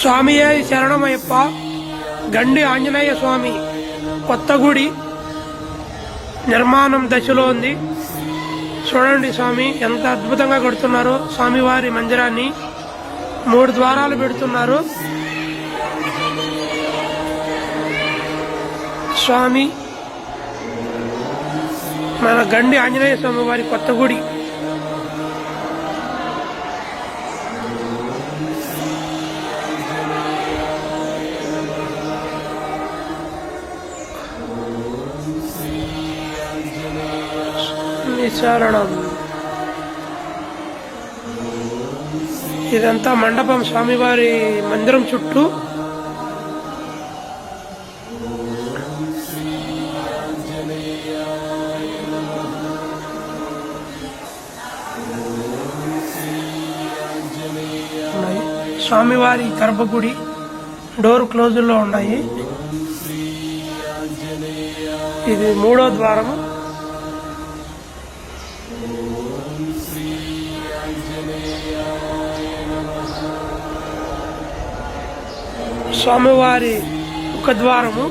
స్వామియే శరణమయ్యప్ప. గండి ఆంజనేయ స్వామి కొత్త గుడి నిర్మాణం దశలో ఉంది. చూడండి స్వామి ఎంత అద్భుతంగా కడుతున్నారో స్వామివారి మందిరాన్ని. మూడు ద్వారాలు పెడుతున్నారు. స్వామి మన గండి ఆంజనేయ స్వామి వారి కొత్త గుడి శరణం ఇదంతా మండపం స్వామివారి మందిరం చుట్టూ. ఉన్నాయి. స్వామివారి గర్భగుడి డోర్ క్లోజుల్లో ఉన్నాయి. ఇది మూడో ద్వారము. స్వామివారి ఒక ద్వారము.